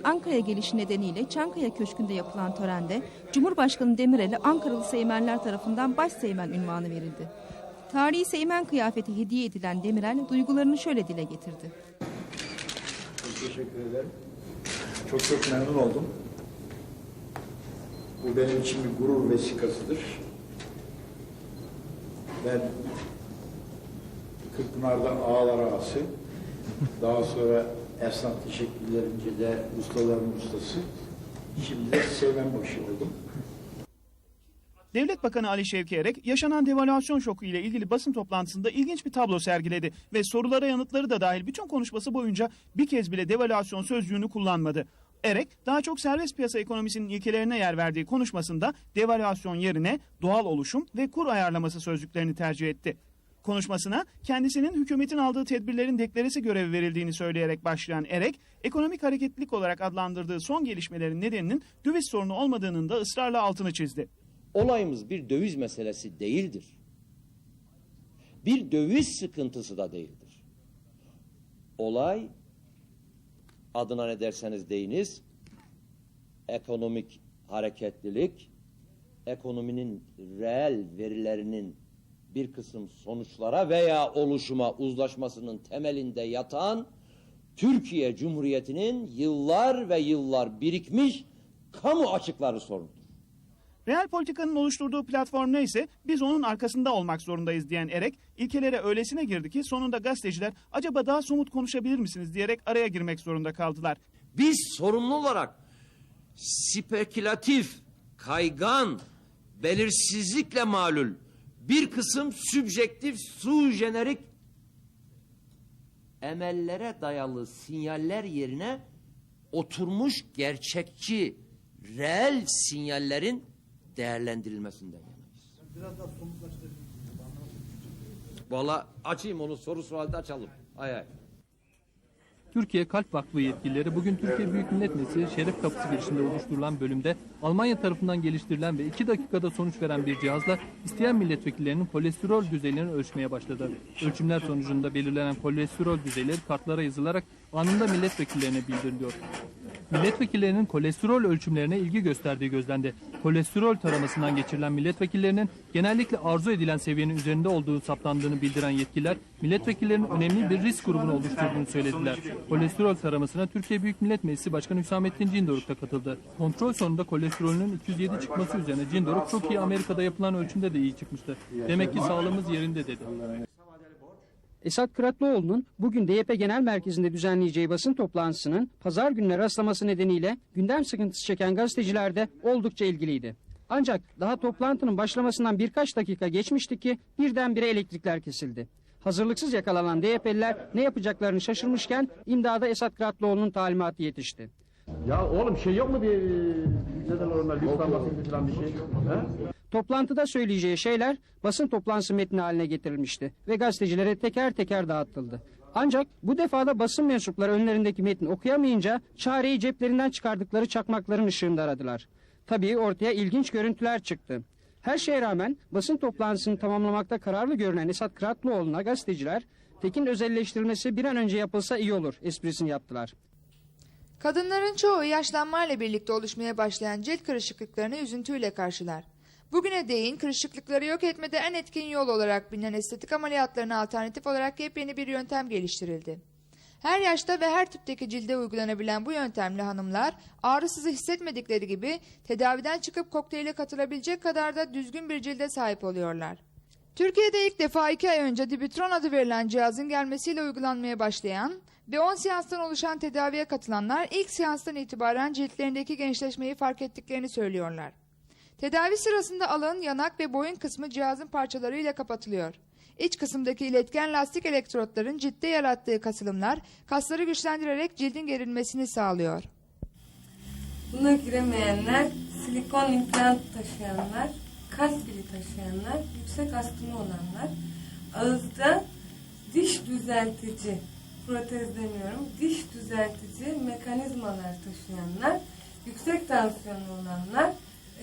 Atatürk'ün Ankara'ya gelişi nedeniyle Çankaya Köşkü'nde yapılan törende Cumhurbaşkanı Demirel'e Ankaralı Seymenler tarafından baş Seymen ünvanı verildi. Tarihi Seymen kıyafeti hediye edilen Demirel duygularını şöyle dile getirdi. Çok teşekkür ederim. Çok çok memnun oldum. Bu benim için bir gurur vesikasıdır. Ben Kırkpınar'da ağalar ağası, daha sonra esnaf teşekkürlerince de ustaların ustası, şimdi de Seymenbaşı oldum. Devlet Bakanı Ali Şevki Erek yaşanan devalüasyon şoku ile ilgili basın toplantısında ilginç bir tablo sergiledi ve sorulara yanıtları da dahil bütün konuşması boyunca bir kez bile devalüasyon sözcüğünü kullanmadı. Erek daha çok serbest piyasa ekonomisinin ilkelerine yer verdiği konuşmasında devalüasyon yerine doğal oluşum ve kur ayarlaması sözcüklerini tercih etti. Konuşmasına kendisinin hükümetin aldığı tedbirlerin deklaresi görevi verildiğini söyleyerek başlayan Erek, ekonomik hareketlilik olarak adlandırdığı son gelişmelerin nedeninin döviz sorunu olmadığının da ısrarla altını çizdi. olayımız bir döviz meselesi değildir. Bir döviz sıkıntısı da değildir. Olay adına ne derseniz deyiniz ekonomik hareketlilik ekonominin reel verilerinin bir kısım sonuçlara veya oluşuma uzlaşmasının temelinde yatan Türkiye Cumhuriyeti'nin yıllar ve yıllar birikmiş kamu açıkları sorunudur. Real politikanın oluşturduğu platform neyse biz onun arkasında olmak zorundayız diyen Erek ilkelere öylesine girdi ki sonunda gazeteciler acaba daha somut konuşabilir misiniz diyerek araya girmek zorunda kaldılar. Biz sorumlu olarak spekülatif, kaygan, belirsizlikle malul bir kısım sübjektif, su jenerik emellere dayalı sinyaller yerine oturmuş gerçekçi, reel sinyallerin değerlendirilmesinden yanayız. Biraz daha Valla açayım onu soru sualde açalım. Hay hay. Türkiye Kalp Vakfı yetkilileri bugün Türkiye Büyük Millet Meclisi Şeref Kapısı girişinde oluşturulan bölümde Almanya tarafından geliştirilen ve 2 dakikada sonuç veren bir cihazla isteyen milletvekillerinin kolesterol düzeylerini ölçmeye başladı. Ölçümler sonucunda belirlenen kolesterol düzeyleri kartlara yazılarak anında milletvekillerine bildiriliyor. Milletvekillerinin kolesterol ölçümlerine ilgi gösterdiği gözlendi. Kolesterol taramasından geçirilen milletvekillerinin genellikle arzu edilen seviyenin üzerinde olduğu saptandığını bildiren yetkililer, milletvekillerinin önemli bir risk grubunu oluşturduğunu söylediler. Kolesterol taramasına Türkiye Büyük Millet Meclisi Başkanı Hüsamettin Cindoruk da katıldı. Kontrol sonunda kolesterolünün 207 çıkması üzerine Cindoruk çok iyi Amerika'da yapılan ölçümde de iyi çıkmıştı. Demek ki sağlığımız yerinde dedi. Esat Kıratlıoğlu'nun bugün DYP Genel Merkezi'nde düzenleyeceği basın toplantısının pazar gününe rastlaması nedeniyle gündem sıkıntısı çeken gazeteciler de oldukça ilgiliydi. Ancak daha toplantının başlamasından birkaç dakika geçmişti ki birdenbire elektrikler kesildi. Hazırlıksız yakalanan DYP'liler ne yapacaklarını şaşırmışken imdada Esat Kıratlıoğlu'nun talimatı yetişti. Ya oğlum şey yok mu bir neden onlar yıpranmasın falan bir şey? He? Toplantıda söyleyeceği şeyler basın toplantısı metni haline getirilmişti ve gazetecilere teker teker dağıtıldı. Ancak bu defada basın mensupları önlerindeki metni okuyamayınca çareyi ceplerinden çıkardıkları çakmakların ışığında aradılar. Tabii ortaya ilginç görüntüler çıktı. Her şeye rağmen basın toplantısını tamamlamakta kararlı görünen Esat Kıratlıoğlu'na gazeteciler Tekin özelleştirilmesi bir an önce yapılsa iyi olur esprisini yaptılar. Kadınların çoğu yaşlanmayla birlikte oluşmaya başlayan cilt kırışıklıklarını üzüntüyle karşılar. Bugüne değin kırışıklıkları yok etmede en etkin yol olarak bilinen estetik ameliyatlarına alternatif olarak yepyeni bir yöntem geliştirildi. Her yaşta ve her tipteki cilde uygulanabilen bu yöntemle hanımlar ağrısızı hissetmedikleri gibi tedaviden çıkıp kokteyle katılabilecek kadar da düzgün bir cilde sahip oluyorlar. Türkiye'de ilk defa iki ay önce Dibitron adı verilen cihazın gelmesiyle uygulanmaya başlayan ve 10 seanstan oluşan tedaviye katılanlar ilk seanstan itibaren ciltlerindeki gençleşmeyi fark ettiklerini söylüyorlar. Tedavi sırasında alın, yanak ve boyun kısmı cihazın parçalarıyla kapatılıyor. İç kısımdaki iletken lastik elektrotların ciltte yarattığı kasılımlar kasları güçlendirerek cildin gerilmesini sağlıyor. Buna giremeyenler, silikon implant taşıyanlar, kalp pili taşıyanlar, yüksek astımı olanlar, ağızda diş düzeltici, protez demiyorum, diş düzeltici mekanizmalar taşıyanlar, yüksek tansiyonu olanlar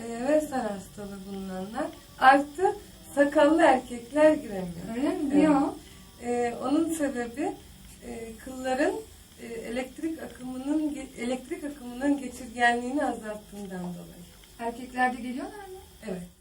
e, hastalığı bulunanlar artı sakallı erkekler giremiyor. Öyle mi? Yok. E, onun sebebi e, kılların e, elektrik akımının elektrik akımının geçirgenliğini azalttığından dolayı. Erkeklerde geliyorlar mı? Evet.